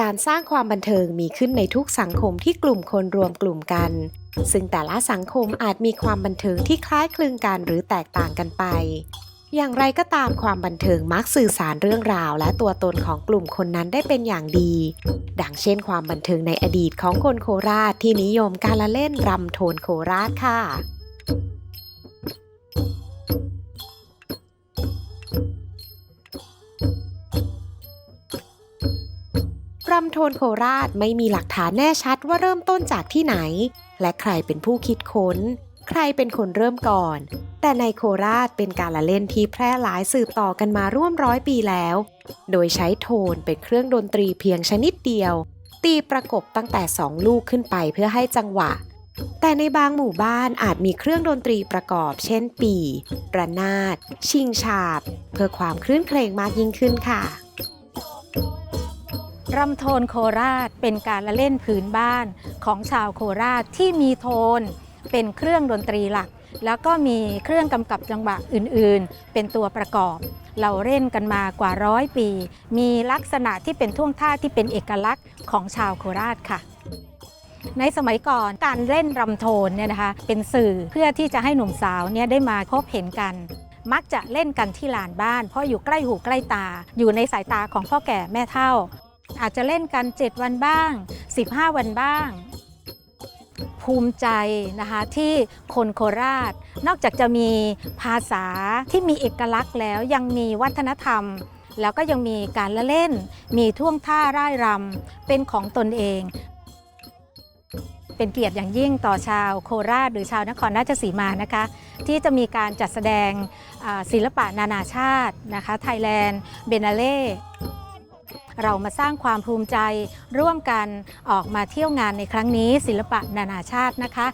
การสร้างความบันเทิงมีขึ้นในทุกสังคมที่กลุ่มคนรวมกลุ่มกัน ซึ่งแต่ละสังคมอาจมีความบันเทิงที่คล้ายคลึงกันหรือแตกต่างกันไป อย่างไรก็ตามความบันเทิงมักสื่อสารเรื่องราว และตัวตนของกลุ่มคนนั้นได้เป็นอย่างดี ดังเช่นความบันเทิงในอดีตของคนโคราชที่นิยมการละเล่นรำโทนโคราชค่ะ รำโทนโคราชไม่มีหลักฐานแน่ชัดว่าเริ่มต้นจากที่ไหน และใครเป็นผู้คิดค้น ใครเป็นคนเริ่มก่อน แต่ในโคราชเป็นการละเล่นที่แพร่หลายสืบต่อกันมาร่วมร้อยปีแล้ว โดยใช้โทนเป็นเครื่องดนตรีเพียงชนิดเดียว ตีประกบตั้งแต่สองลูกขึ้นไปเพื่อให้จังหวะ แต่ในบางหมู่บ้านอาจมีเครื่องดนตรีประกอบ เช่น ปีระนาด ชิงฉาบ เพื่อความคลื่นเครงมากยิ่งขึ้นค่ะ รำโทนโคราชเป็นการละเล่นพื้นบ้านของชาวโคราชที่มีโทน เป็นเครื่องดนตรีหลัก แล้วก็มีเครื่องกำกับจังหวะอื่นๆ เป็นตัวประกอบ เราเล่นกันมากว่าร้อยปี มีลักษณะที่เป็นท่วงท่าที่เป็นเอกลักษณ์ของชาวโคราชค่ะในสมัยก่อนการเล่นรำโทนเนี่ยนะคะเป็นสื่อเพื่อที่จะให้หนุ่มสาวเนี่ยได้มาพบเห็นกัน มักจะเล่นกันที่ลานบ้าน เพราะอยู่ใกล้หูใกล้ตา อยู่ในสายตาของพ่อแก่แม่เฒ่า อาจจะเล่นกัน 7 วันบ้าง 15 วันบ้าง ภูมิใจนะคะที่คนโคราช นอกจากจะมีภาษาที่มีเอกลักษณ์แล้วยังมีวัฒนธรรม แล้วก็ยังมีการละเล่น มีท่วงท่าร่ายรำเป็นของตนเอง เป็นเกียรติอย่างยิ่งต่อชาวโคราช หรือชาวนครราชสีมานะคะ ที่จะมีการจัดแสดงศิลปะนานาชาตินะคะไทยแลนด์เบนาเล่ เรามาสร้างความภูมิใจ ร่วมกันออกมาเที่ยวงานในครั้งนี้ศิลปะนานาชาตินะคะ